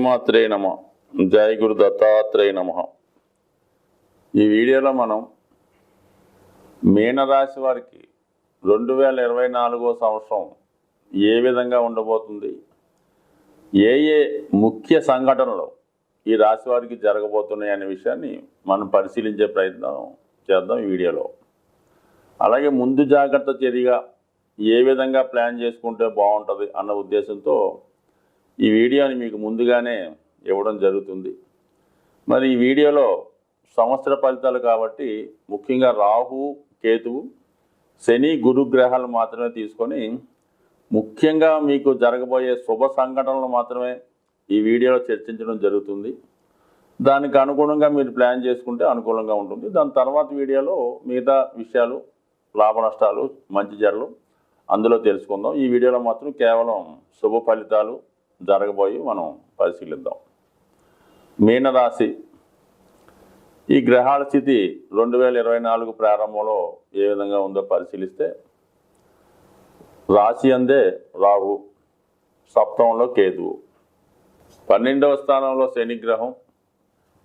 శ్రీమాత్రే నమ. జయ గురు దత్తాత్రేయ నమ. ఈ వీడియోలో మనం మీనరాశి వారికి రెండు వేల ఇరవై నాలుగో సంవత్సరం ఏ విధంగా ఉండబోతుంది? ఏ ఏ ముఖ్య సంఘటనలు ఈ రాశి వారికి జరగబోతున్నాయి అనే విషయాన్ని మనం పరిశీలించే ప్రయత్నం చేద్దాం ఈ వీడియోలో. అలాగే ముందు జాగ్రత్త చర్యగా ఏ విధంగా ప్లాన్ చేసుకుంటే బాగుంటుంది అన్న ఉద్దేశంతో ఈ వీడియోని మీకు ముందుగానే ఇవ్వడం జరుగుతుంది. మరి ఈ వీడియోలో సంవత్సర ఫలితాలు కాబట్టి ముఖ్యంగా రాహు కేతువు శని గురు గ్రహాలు మాత్రమే తీసుకొని ముఖ్యంగా మీకు జరగబోయే శుభ సంఘటనలు మాత్రమే ఈ వీడియోలో చర్చించడం జరుగుతుంది. దానికి అనుగుణంగా మీరు ప్లాన్ చేసుకుంటే అనుకూలంగా ఉంటుంది. దాని తర్వాత వీడియోలో మిగతా విషయాలు లాభ నష్టాలు మంచి జరలు అందులో తెలుసుకుందాం. ఈ వీడియోలో మాత్రం కేవలం శుభ ఫలితాలు జరగబోయి మనం పరిశీలిద్దాం. మీనరాశి. ఈ గ్రహాల స్థితి రెండు వేల ఇరవై నాలుగు ప్రారంభంలో ఏ విధంగా ఉందో పరిశీలిస్తే రాశి అందే రాహు సప్తంలో కేతువు. పన్నెండవ స్థానంలో శని గ్రహం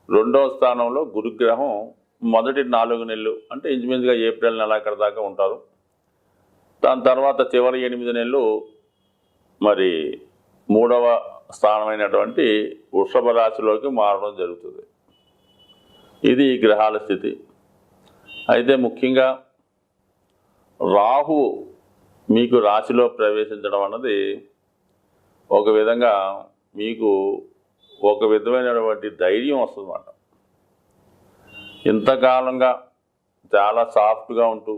రెండవ స్థానంలో గురుగ్రహం మొదటి నాలుగు నెలలు అంటే ఇంచుమించుగా ఏప్రిల్ నెలాఖరు దాకా ఉంటారు. దాని తర్వాత చివరి ఎనిమిది నెలలు మరి మూడవ స్థానమైనటువంటి వృషభ రాశిలోకి మారడం జరుగుతుంది. ఇది ఈ గ్రహాల స్థితి. అయితే ముఖ్యంగా రాహు మీకు రాశిలో ప్రవేశించడం అన్నది ఒక విధంగా మీకు ఒక విధమైనటువంటి ధైర్యం వస్తుందన్నమాట. ఇంతకాలంగా చాలా సాఫ్ట్గా ఉంటూ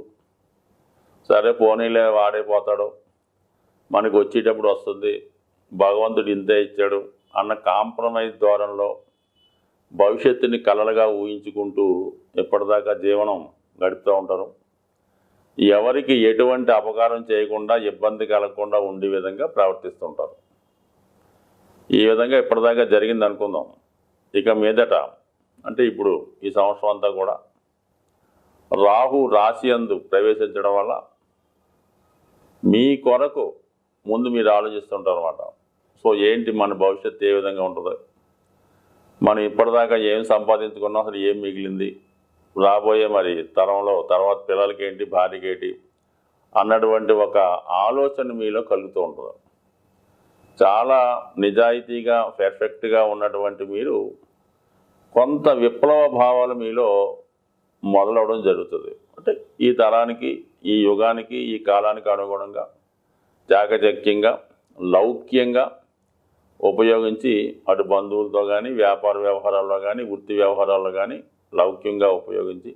సరే పోనీలే వాడైపోతాడు మనకు వచ్చేటప్పుడు వస్తుంది భగవంతుడు ఇంతే ఇచ్చాడు అన్న కాంప్రమైజ్ ద్వారంలో భవిష్యత్తుని కలలుగా ఊహించుకుంటూ ఎప్పటిదాకా జీవనం గడుపుతూ ఉంటారు. ఎవరికి ఎటువంటి అపకారం చేయకుండా ఇబ్బంది కలగకుండా ఉండే విధంగా ప్రవర్తిస్తుంటారు ఈ విధంగా ఇప్పటిదాకా జరిగింది అనుకుందాం. ఇక మీదట అంటే ఇప్పుడు ఈ సంవత్సరం అంతా కూడా రాహు రాశి అందు ప్రవేశించడం వల్ల మీ కొరకు ముందు మీరు ఆలోచిస్తుంటారు అనమాట సో ఏంటి మన భవిష్యత్తు ఏ విధంగా ఉంటుంది. మనం ఇప్పటిదాకా ఏం సంపాదించుకున్నాం అసలు ఏం మిగిలింది? రాబోయే మరి తరంలో తర్వాత పిల్లలకి ఏంటి భార్యకి ఏంటి అన్నటువంటి ఒక ఆలోచన మీలో కలుగుతూ ఉంటుంది. చాలా నిజాయితీగా పెర్ఫెక్ట్గా ఉన్నటువంటి మీరు కొంత విప్లవ భావాలు మీలో మొదలవడం జరుగుతుంది. అంటే ఈ తరానికి ఈ యుగానికి ఈ కాలానికి అనుగుణంగా చాకచక్యంగా లౌక్యంగా ఉపయోగించి అటు బంధువులతో కానీ వ్యాపార వ్యవహారాల్లో కానీ వృత్తి వ్యవహారాల్లో కానీ లౌక్యంగా ఉపయోగించి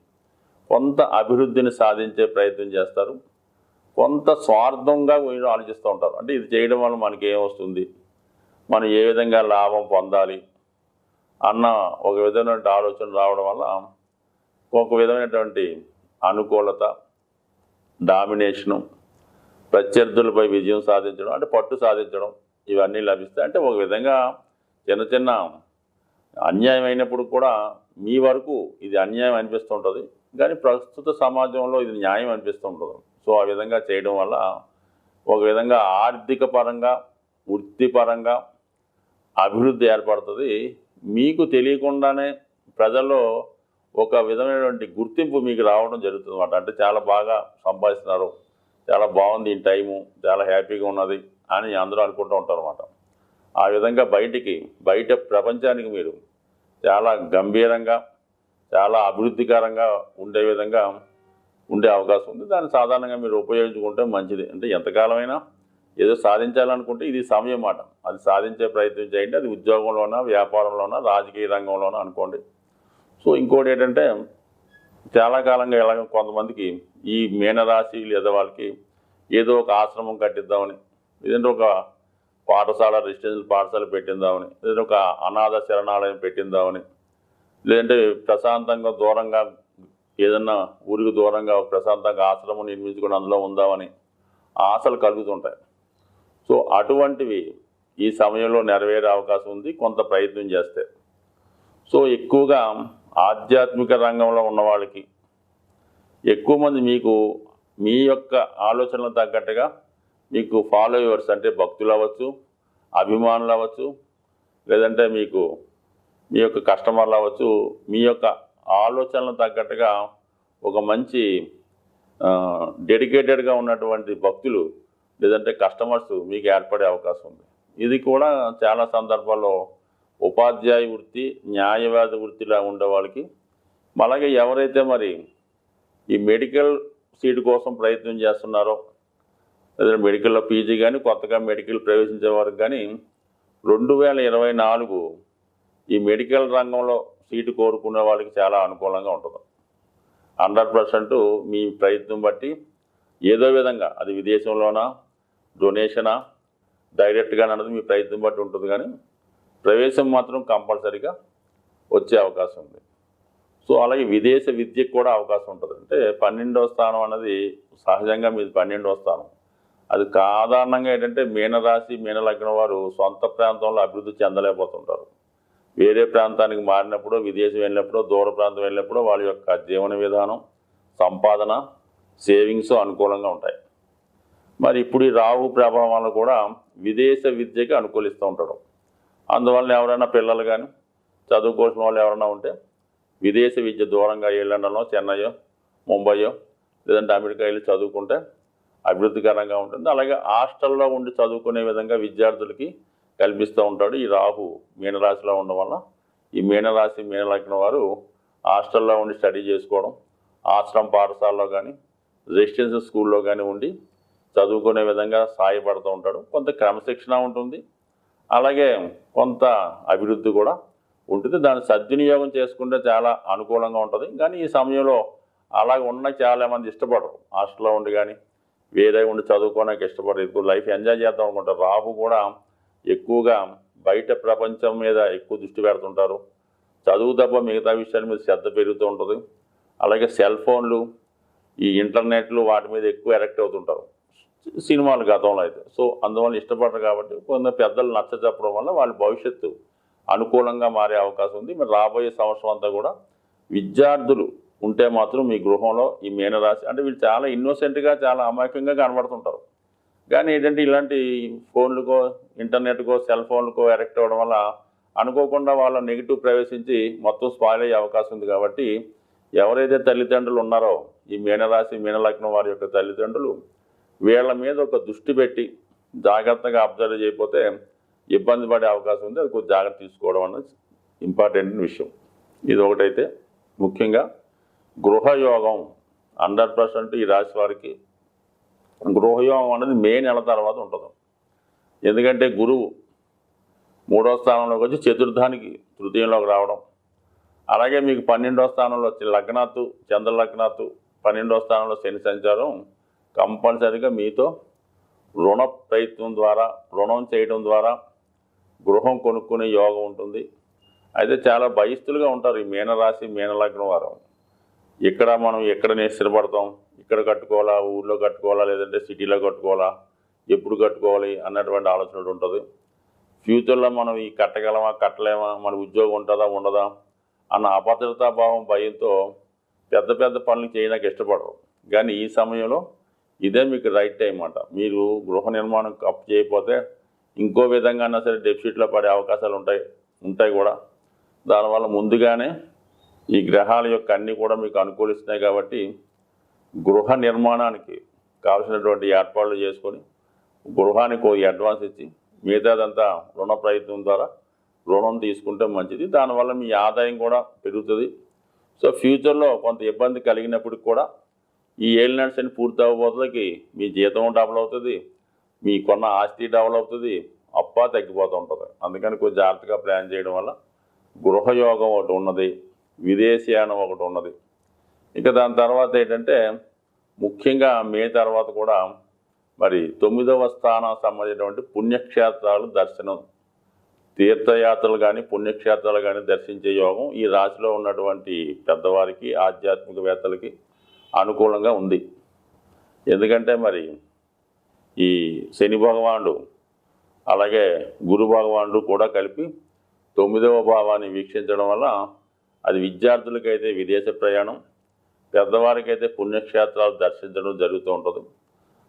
కొంత అభివృద్ధిని సాధించే ప్రయత్నం చేస్తారు. కొంత స్వార్థంగా వీళ్ళు ఆలోచిస్తూ ఉంటారు. అంటే ఇది చేయడం వల్ల మనకి ఏం వస్తుంది? మనం ఏ విధంగా లాభం పొందాలి? అన్న ఒక విధమైనటువంటి ఆలోచన రావడం వల్ల ఒక విధమైనటువంటి అనుకూలత డామినేషను ప్రత్యర్థులపై విజయం సాధించడం అంటే పట్టు సాధించడం ఇవన్నీ లభిస్తాయి. అంటే ఒక విధంగా చిన్న చిన్న అన్యాయం అయినప్పుడు కూడా మీ వరకు ఇది అన్యాయం అనిపిస్తుంటుంది. కానీ ప్రస్తుత సమాజంలో ఇది న్యాయం అనిపిస్తుంటుంది. సో ఆ విధంగా చేయడం వల్ల ఒక విధంగా ఆర్థిక పరంగా వృత్తిపరంగా అభివృద్ధి ఏర్పడుతుంది. మీకు తెలియకుండానే ప్రజల్లో ఒక విధమైనటువంటి గుర్తింపు మీకు రావడం జరుగుతుంది అంటే చాలా బాగా సంపాదిస్తున్నారు చాలా బాగుంది ఈ టైము చాలా హ్యాపీగా ఉన్నది అని అందరూ అనుకుంటూ ఉంటారు అనమాట ఆ విధంగా బయటికి బయట ప్రపంచానికి మీరు చాలా గంభీరంగా చాలా అభివృద్ధికరంగా ఉండే విధంగా ఉండే అవకాశం ఉంది. దాన్ని సాధారణంగా మీరు ఉపయోగించుకుంటే మంచిది. అంటే ఎంతకాలమైనా ఏదో సాధించాలనుకుంటే ఇది సమయం మాట. అది సాధించే ప్రయత్నం చేయండి. అది ఉద్యోగంలోనా వ్యాపారంలోనా రాజకీయ రంగంలోనా అనుకోండి. సో ఇంకోటి ఏంటంటే చాలా కాలంగా ఎలాగ కొంతమందికి ఈ మీనరాశి లేదా వాళ్ళకి ఏదో ఒక ఆశ్రమం కట్టిద్దామని ఏదంటే ఒక పాఠశాల రెసిడెన్షియల్ పాఠశాల పెట్టిందామని లేదంటే ఒక అనాథ శరణాలయం పెట్టిందామని లేదంటే ప్రశాంతంగా దూరంగా ఏదన్నా ఊరికి దూరంగా ఒక ప్రశాంతంగా ఆశ్రమం నిర్మించుకొని అందులో ఉందామని ఆశలు కలుగుతుంటాయి. సో అటువంటివి ఈ సమయంలో నెరవేరే అవకాశం ఉంది కొంత ప్రయత్నం చేస్తే. సో ఎక్కువగా ఆధ్యాత్మిక రంగంలో ఉన్న వాళ్ళకి ఎక్కువ మంది మీకు మీ యొక్క ఆలోచనలకు తగ్గట్టుగా మీకు ఫాలోవర్స్ అంటే భక్తులు అవ్వచ్చు అభిమానులు అవ్వచ్చు లేదంటే మీకు మీ యొక్క కస్టమర్లు అవ్వచ్చు మీ యొక్క ఆలోచనలు తగ్గట్టుగా ఒక మంచి డెడికేటెడ్గా ఉన్నటువంటి భక్తులు లేదంటే కస్టమర్స్ మీకు ఏర్పడే అవకాశం ఉంది. ఇది కూడా చాలా సందర్భాల్లో ఉపాధ్యాయ వృత్తి న్యాయవాద వృత్తిలా ఉండే వాళ్ళకి. అలాగే ఎవరైతే మరి ఈ మెడికల్ సీట్ కోసం ప్రయత్నం చేస్తున్నారో లేదా మెడికల్లో పీజీ కానీ కొత్తగా మెడికల్ ప్రవేశించే వారికి కానీ రెండు వేల ఇరవై నాలుగు ఈ మెడికల్ రంగంలో సీటు కోరుకునే వాళ్ళకి చాలా అనుకూలంగా ఉంటుంది. హండ్రెడ్ పర్సెంట్ మీ ప్రయత్నం బట్టి ఏదో విధంగా అది విదేశంలోనా డొనేషనా డైరెక్ట్గా అన్నది మీ ప్రయత్నం బట్టి ఉంటుంది కానీ ప్రవేశం మాత్రం కంపల్సరీగా వచ్చే అవకాశం ఉంది. సో అలాగే విదేశ విద్యకు కూడా అవకాశం ఉంటుంది. అంటే పన్నెండవ స్థానం అన్నది సహజంగా మీది పన్నెండవ స్థానం. అది సాధారణంగా ఏంటంటే మీనరాశి మీనలగ్నం వారు సొంత ప్రాంతంలో అభివృద్ధి చెందలేకపోతుంటారు. వేరే ప్రాంతానికి మారినప్పుడు విదేశం వెళ్ళినప్పుడు దూర ప్రాంతం వెళ్ళినప్పుడు వాళ్ళ యొక్క జీవన విధానం సంపాదన సేవింగ్స్ అనుకూలంగా ఉంటాయి. మరి ఇప్పుడు ఈ రాహు ప్రభావాలను కూడా విదేశ విద్యకి అనుకూలిస్తూ ఉంటాడు అందువలన ఎవరైనా పిల్లలు కానీ చదువుకోవాల్సిన వాళ్ళు ఎవరైనా ఉంటే విదేశ విద్య దూరంగా ఏ చెన్నయో చెన్నైయో ముంబయో లేదంటే అమెరికా వెళ్ళి చదువుకుంటే అభివృద్ధికరంగా ఉంటుంది. అలాగే హాస్టల్లో ఉండి చదువుకునే విధంగా విద్యార్థులకి కల్పిస్తూ ఉంటాడు ఈ రాహు మీనరాశిలో ఉండడం వల్ల. ఈ మీనరాశి మీనలగ్నం వారు హాస్టల్లో ఉండి స్టడీ చేసుకోవడం ఆశ్రమ పాఠశాలలో కానీ రెసిడెన్షియల్ స్కూల్లో కానీ ఉండి చదువుకునే విధంగా సహాయపడుతూ ఉంటాడు. కొంత క్రమశిక్షణ ఉంటుంది. అలాగే కొంత అభివృద్ధి కూడా ఉంటుంది. దాన్ని సద్వినియోగం చేసుకుంటే చాలా అనుకూలంగా ఉంటుంది. కానీ ఈ సమయంలో అలాగ ఉన్న చాలామంది ఇష్టపడరు. హాస్టల్లో ఉండి కానీ వేరే ఉండి చదువుకోవడానికి ఇష్టపడరు. ఎక్కువ లైఫ్ ఎంజాయ్ చేద్దాం అనుకుంటారు. రాహు కూడా ఎక్కువగా బయట ప్రపంచం మీద ఎక్కువ దృష్టి పెడుతుంటారు. చదువు తప్ప మిగతా విషయాల మీద శ్రద్ధ పెరుగుతూ ఉంటుంది. అలాగే సెల్ ఫోన్లు ఈ ఇంటర్నెట్లు వాటి మీద ఎక్కువ ఎరెక్ట్ అవుతుంటారు. సినిమాలు గతంలో అయితే. సో అందువల్ల ఇష్టపడరు కాబట్టి కొంత పెద్దలు నచ్చ చెప్పడం వల్ల వాళ్ళ భవిష్యత్తు అనుకూలంగా మారే అవకాశం ఉంది. మరి రాబోయే సంవత్సరం అంతా కూడా విద్యార్థులు ఉంటే మాత్రం మీ గృహంలో ఈ మీనరాశి అంటే వీళ్ళు చాలా ఇన్నోసెంట్గా చాలా అమాయకంగా కనబడుతుంటారు. కానీ ఏంటంటే ఇలాంటి ఫోన్లకో ఇంటర్నెట్కో సెల్ ఫోన్లకో ఎరెక్ట్ అవ్వడం వల్ల అనుకోకుండా వాళ్ళ నెగిటివ్ ప్రవేశించి మొత్తం స్పాయిల్ అయ్యే అవకాశం ఉంది కాబట్టి ఎవరైతే తల్లిదండ్రులు ఉన్నారో ఈ మీనరాశి మీనలగ్నం వారి యొక్క తల్లిదండ్రులు వీళ్ళ మీద ఒక దృష్టి పెట్టి జాగ్రత్తగా అబ్జర్వ్ చేయకపోతే ఇబ్బంది పడే అవకాశం ఉంది. అది కొద్దిగా జాగ్రత్త తీసుకోవడం అన్నది ఇంపార్టెంట్ విషయం. ఇది ఒకటైతే ముఖ్యంగా గృహయోగం హండ్రెడ్ పర్సెంట్ ఈ రాశి వారికి గృహయోగం అనేది మే నెల తర్వాత ఉంటుంది. ఎందుకంటే గురువు మూడో స్థానంలోకి వచ్చి చతుర్థానికి తృతీయంలోకి రావడం. అలాగే మీకు పన్నెండో స్థానంలో వచ్చి లగ్నాత్తు చంద్ర లగ్నాత్తు పన్నెండో స్థానంలో శని సంచారం కంపల్సరీగా మీతో రుణ ప్రయత్నం ద్వారా రుణం చేయడం ద్వారా గృహం కొనుక్కునే యోగం ఉంటుంది. అయితే చాలా భయస్థులుగా ఉంటారు ఈ మీనరాశి మీనలగ్నం వారు. ఇక్కడ మనం ఎక్కడ స్థిరపడతాం. ఇక్కడ కట్టుకోవాలా ఊళ్ళో కట్టుకోవాలా లేదంటే సిటీలో కట్టుకోవాలా ఎప్పుడు కట్టుకోవాలి అన్నటువంటి ఆలోచన ఉంటుంది. ఫ్యూచర్లో మనం ఈ కట్టగలమా కట్టలేమా మన ఉద్యోగం ఉంటుందా ఉండదా అన్న అభద్రతాభావం భయంతో పెద్ద పెద్ద పనులు చేయడానికి ఇష్టపడరు. కానీ ఈ సమయంలో ఇదే మీకు రైట్ టైం మీరు గృహ నిర్మాణం అప్ చేయకపోతే ఇంకో విధంగా అయినా సరే డెఫిసిట్లో పడే అవకాశాలు ఉంటాయి ఉంటాయి కూడా. దానివల్ల ముందుగానే ఈ గ్రహాల యొక్క అన్నీ కూడా మీకు అనుకూలిస్తున్నాయి కాబట్టి గృహ నిర్మాణానికి కావలసినటువంటి ఏర్పాట్లు చేసుకొని గృహానికి ఒక అడ్వాన్స్ ఇచ్చి మిగతాదంతా రుణ ప్రయత్నం ద్వారా రుణం తీసుకుంటే మంచిది. దానివల్ల మీ ఆదాయం కూడా పెరుగుతుంది. సో ఫ్యూచర్లో కొంత ఇబ్బంది కలిగినప్పటికి కూడా ఈ ఏలినాడు శని పూర్తి అవ్వబోతులకి మీ జీతం డబుల్ అవుతుంది మీ కొన్న ఆస్తి డబుల్ అవుతుంది అప్ప తగ్గిపోతూ ఉంటుంది. అందుకని కొంచెం జాగ్రత్తగా ప్లాన్ చేయడం వల్ల గృహయోగం ఒకటి ఉన్నది విదేశీయానం ఒకటి ఉన్నది. ఇక దాని తర్వాత ఏంటంటే ముఖ్యంగా మే తర్వాత కూడా మరి తొమ్మిదవ స్థానం సంబంధించినటువంటి పుణ్యక్షేత్రాలు దర్శనం తీర్థయాత్రలు కానీ పుణ్యక్షేత్రాలు కానీ దర్శించే యోగం ఈ రాశిలో ఉన్నటువంటి పెద్దవారికి ఆధ్యాత్మికవేత్తలకి అనుకూలంగా ఉంది. ఎందుకంటే మరి ఈ శని భగవానుడు అలాగే గురు భగవానుడు కూడా కలిపి తొమ్మిదవ భావాన్ని వీక్షించడం వల్ల అది విద్యార్థులకైతే విదేశ ప్రయాణం పెద్దవారికైతే పుణ్యక్షేత్రాలు దర్శించడం జరుగుతూ ఉంటుంది.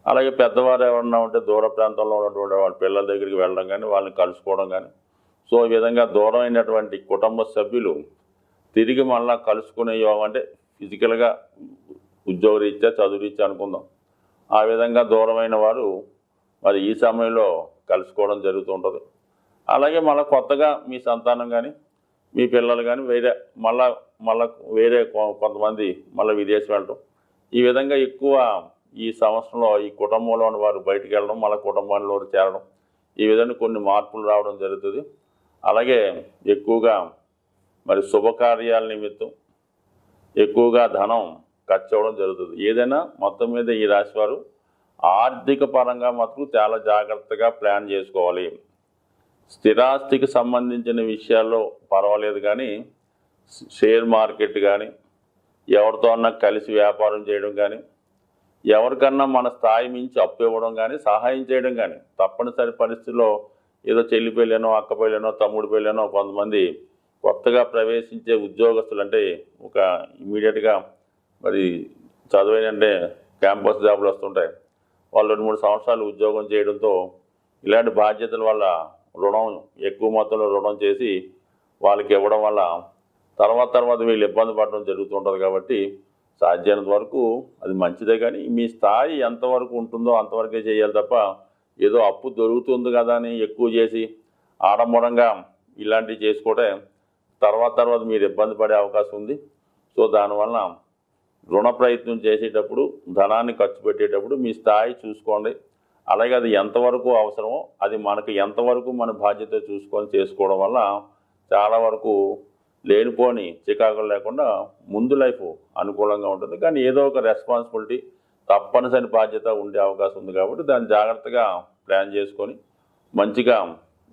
అలాగే పెద్దవారు ఎవరన్నా ఉంటే దూర ప్రాంతంలో ఉన్నటువంటి వాళ్ళ పిల్లల దగ్గరికి వెళ్ళడం కానీ వాళ్ళని కలుసుకోవడం కానీ సో ఈ విధంగా దూరమైనటువంటి కుటుంబ సభ్యులు తిరిగి మళ్ళా కలుసుకునే యోగం అంటే ఫిజికల్గా ఉద్యోగరీత్యా చదువురీత్యా అనుకుందాం. ఆ విధంగా దూరమైన వారు మరి ఈ సమయంలో కలుసుకోవడం జరుగుతుంటుంది. అలాగే మళ్ళీ కొత్తగా మీ సంతానం కానీ మీ పిల్లలు కానీ వేరే మళ్ళా మళ్ళా వేరే కొ- కొంతమంది మళ్ళీ విదేశం వెళ్ళడం ఈ విధంగా ఎక్కువ ఈ సంవత్సరంలో ఈ కుటుంబంలో ఉన్న వారు బయటికి వెళ్ళడం మళ్ళీ కుటుంబంలో చేరడం ఈ విధంగా కొన్ని మార్పులు రావడం జరుగుతుంది. అలాగే ఎక్కువగా మరి శుభకార్యాల నిమిత్తం ఎక్కువగా ధనం ఖర్చు అవ్వడం జరుగుతుంది. ఏదైనా మొత్తం మీద ఈ రాశి వారు ఆర్థిక పరంగా మాత్రం చాలా జాగ్రత్తగా ప్లాన్ చేసుకోవాలి. స్థిరాస్తికి సంబంధించిన విషయాల్లో పర్వాలేదు కానీ షేర్ మార్కెట్ కానీ ఎవరితో అన్నా కలిసి వ్యాపారం చేయడం కానీ ఎవరికన్నా మన స్థాయి మించి అప్పు ఇవ్వడం కానీ సహాయం చేయడం కానీ తప్పనిసరి పరిస్థితుల్లో ఏదో చెల్లి పెళ్ళనో అక్క పెళ్ళనో తమ్ముడు పెళ్ళనో కొంతమంది కొత్తగా ప్రవేశించే ఉద్యోగస్తులు అంటే ఒక ఇమీడియట్గా మరి చదివేనంటే క్యాంపస్ జాబులు వస్తుంటాయి. వాళ్ళు రెండు మూడు సంవత్సరాలు ఉద్యోగం చేయడంతో ఇలాంటి బాధ్యతల వల్ల రుణం ఎక్కువ మొత్తంలో రుణం చేసి వాళ్ళకి ఇవ్వడం వల్ల తర్వాత తర్వాత వీళ్ళు ఇబ్బంది పడడం జరుగుతుంటుంది కాబట్టి సాధ్యమైనంత వరకు అది మంచిదే కానీ మీ స్థాయి ఎంతవరకు ఉంటుందో అంతవరకే చేయాలి తప్ప ఏదో అప్పు దొరుకుతుంది కదా అని ఎక్కువ చేసి ఆడంబరంగా ఇలాంటివి చేసుకోవటం తర్వాత తర్వాత మీరు ఇబ్బంది పడే అవకాశం ఉంది. సో దానివల్ల రుణ ప్రయత్నం చేసేటప్పుడు ధనాన్ని ఖర్చు పెట్టేటప్పుడు మీ స్థాయి చూసుకోండి. అలాగే అది ఎంతవరకు అవసరమో అది మనకు ఎంతవరకు మన బాధ్యత చూసుకొని చేసుకోవడం వల్ల చాలా వరకు లేనిపోని చికాకులు లేకుండా ముందు లైఫ్ అనుకూలంగా ఉంటుంది. కానీ ఏదో ఒక రెస్పాన్సిబిలిటీ తప్పనిసరి బాధ్యత ఉండే అవకాశం ఉంది కాబట్టి దాన్ని జాగ్రత్తగా ప్లాన్ చేసుకొని మంచిగా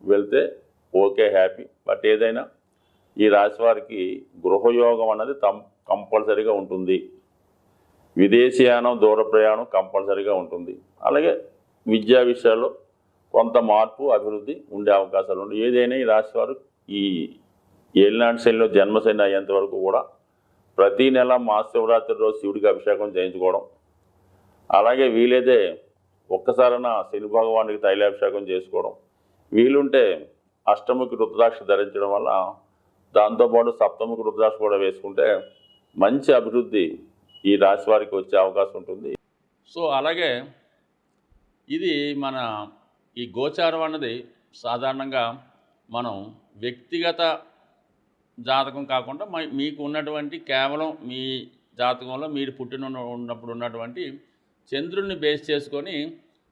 వెళ్తే ఓకే హ్యాపీ. బట్ ఏదైనా ఈ రాశి వారికి గృహయోగం అన్నది తం కంపల్సరీగా ఉంటుంది. విదేశీయానం దూర ప్రయాణం కంపల్సరీగా ఉంటుంది. అలాగే విద్యా విషయాల్లో కొంత మార్పు అభివృద్ధి ఉండే అవకాశాలు ఉన్నాయి. ఏదైనా ఈ రాశి వారు ఈ ఏలినాటి శైలిలో జన్మశైలి అయ్యేంత వరకు కూడా ప్రతి నెల మహాశివరాత్రి రోజు శివుడికి అభిషేకం చేయించుకోవడం. అలాగే వీలైతే ఒక్కసారైనా శని భగవానికి తైలాభిషేకం చేసుకోవడం. వీలుంటే అష్టముఖి రుద్రాక్ష ధరించడం వల్ల దాంతోపాటు సప్తముఖి రుద్రాక్ష కూడా వేసుకుంటే మంచి అభివృద్ధి ఈ రాశి వారికి వచ్చే అవకాశం ఉంటుంది. సో అలాగే ఇది మన ఈ గోచారం అన్నది సాధారణంగా మనం వ్యక్తిగత జాతకం కాకుండా మ- మీకు ఉన్నటువంటి కేవలం మీ జాతకంలో మీరు పుట్టిన ఉన్నప్పుడు ఉన్నటువంటి చంద్రుడిని బేస్ చేసుకొని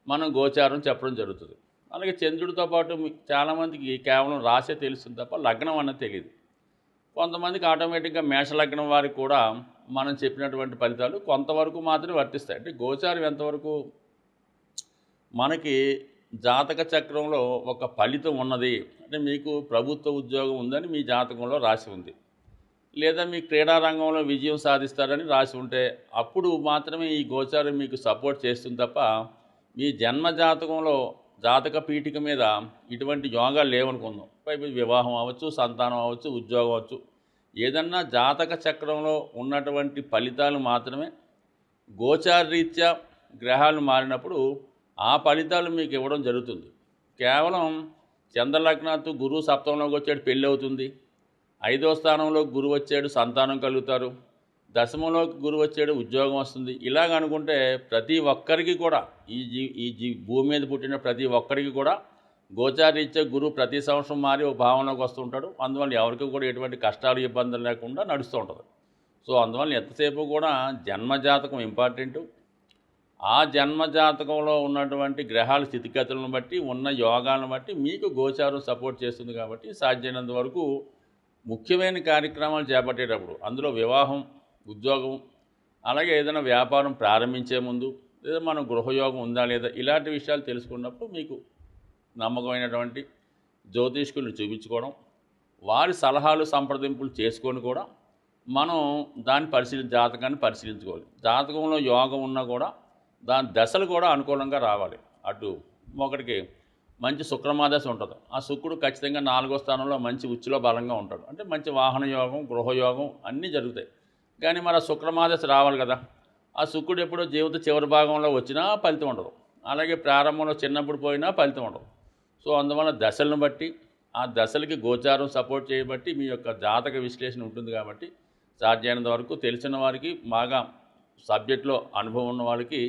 మనం గోచారం చెప్పడం జరుగుతుంది. అలాగే చంద్రుడితో పాటు చాలామందికి కేవలం రాసే తెలుస్తుంది తప్ప లగ్నం అన్నది తెలియదు కొంతమందికి ఆటోమేటిక్గా మేషలగ్నం వారికి కూడా మనం చెప్పినటువంటి ఫలితాలు కొంతవరకు మాత్రమే వర్తిస్తాయి. అంటే గోచారం ఎంతవరకు? మనకి జాతక చక్రంలో ఒక ఫలితం ఉన్నది. అంటే మీకు ప్రభుత్వ ఉద్యోగం ఉందని మీ జాతకంలో రాసి ఉంది. లేదా మీ క్రీడా రంగంలో విజయం సాధిస్తారని రాసి ఉంటే అప్పుడు మాత్రమే ఈ గోచారం మీకు సపోర్ట్ చేస్తుంది తప్ప మీ జన్మ జాతకంలో జాతక పీఠిక మీద ఇటువంటి యోగాలు లేవనుకుందాం. పైపు వివాహం అవ్వచ్చు సంతానం అవ్వచ్చు ఉద్యోగం అవ్వచ్చు. ఏదన్నా జాతక చక్రంలో ఉన్నటువంటి ఫలితాలు మాత్రమే గోచారరీత్యా గ్రహాలు మారినప్పుడు ఆ ఫలితాలు మీకు ఇవ్వడం జరుగుతుంది. కేవలం చంద్రలగ్నాత్తు గురువు సప్తంలోకి వచ్చాడు పెళ్ళి అవుతుంది. ఐదో స్థానంలో గురువు వచ్చాడు సంతానం కలుగుతారు. దశమంలోకి గురువు వచ్చాడు ఉద్యోగం వస్తుంది. ఇలాగ అనుకుంటే ప్రతి ఒక్కరికి కూడా ఈ జీ ఈ జీ భూమి మీద పుట్టిన ప్రతి ఒక్కరికి కూడా గోచారీత్యా గురువు ప్రతి సంవత్సరం మారి ఒక భావనకు వస్తుంటాడు. అందువల్ల ఎవరికి కూడా ఎటువంటి కష్టాలు ఇబ్బందులు లేకుండా నడుస్తూ ఉంటుంది. సో అందువల్ల ఎంతసేపు కూడా జన్మజాతకం ఇంపార్టెంటు ఆ జన్మ జాతకంలో ఉన్నటువంటి గ్రహాల స్థితిగతులను బట్టి ఉన్న యోగాలను బట్టి మీకు గోచారం సపోర్ట్ చేస్తుంది కాబట్టి సాధ్యమైనంత వరకు ముఖ్యమైన కార్యక్రమాలు చేపట్టేటప్పుడు అందులో వివాహం ఉద్యోగం అలాగే ఏదైనా వ్యాపారం ప్రారంభించే ముందు లేదా మనం గృహయోగం ఉందా లేదా ఇలాంటి విషయాలు తెలుసుకున్నప్పుడు మీకు నమ్మకమైనటువంటి జ్యోతిష్కుల్ని చూపించుకోవడం వారి సలహాలు సంప్రదింపులు చేసుకొని కూడా మనం దాన్ని పరిశీలి జాతకాన్ని పరిశీలించుకోవాలి. జాతకంలో యోగం ఉన్నా కూడా దాని దశలు కూడా అనుకూలంగా రావాలి. అటు ఒకటికి మంచి శుక్రమాదశ ఉంటుంది. ఆ శుక్రుడు ఖచ్చితంగా నాలుగో స్థానంలో మంచి ఉచ్చులో బలంగా ఉంటాడు. అంటే మంచి వాహన యోగం గృహయోగం అన్నీ జరుగుతాయి. కానీ మరి ఆ శుక్రమాదశ రావాలి కదా. ఆ శుక్రుడు ఎప్పుడో జీవిత చివరి భాగంలో వచ్చినా ఫలితం ఉండదు. అలాగే ప్రారంభంలో చిన్నప్పుడు పోయినా ఫలితం ఉండదు. సో అందువల్ల దశలను బట్టి ఆ దశలకి గోచారం సపోర్ట్ చేయబట్టి మీ యొక్క జాతక విశ్లేషణ ఉంటుంది కాబట్టి సాధ్యమైనంత వరకు తెలిసిన వారికి బాగా సబ్జెక్ట్లో అనుభవం ఉన్న వాళ్ళకి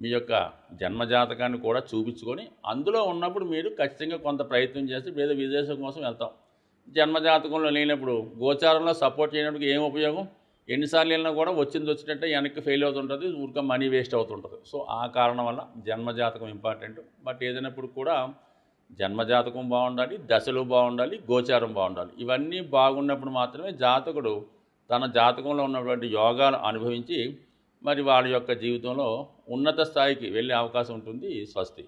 మీ యొక్క జన్మజాతకాన్ని కూడా చూపించుకొని అందులో ఉన్నప్పుడు మీరు ఖచ్చితంగా కొంత ప్రయత్నం చేసి ఏదో విదేశం కోసం వెళ్తాం. జన్మజాతకంలో లేనప్పుడు గోచారంలో సపోర్ట్ చేయడానికి ఏం ఉపయోగం? ఎన్నిసార్లు వెళ్ళినా కూడా వచ్చింది వచ్చినట్టే వెనక్కి ఫెయిల్ అవుతుంటుంది ఊరిక మనీ వేస్ట్ అవుతుంటుంది. సో ఆ కారణం వల్ల జన్మజాతకం ఇంపార్టెంట్ బట్ ఏదైనప్పుడు కూడా జన్మజాతకం బాగుండాలి దశలు బాగుండాలి గోచారం బాగుండాలి. ఇవన్నీ బాగున్నప్పుడు మాత్రమే జాతకుడు తన జాతకంలో ఉన్నటువంటి యోగాలు అనుభవించి మరి వాళ్ళ యొక్క జీవితంలో ఉన్నత స్థాయికి వెళ్ళే అవకాశం ఉంటుంది స్వస్తి.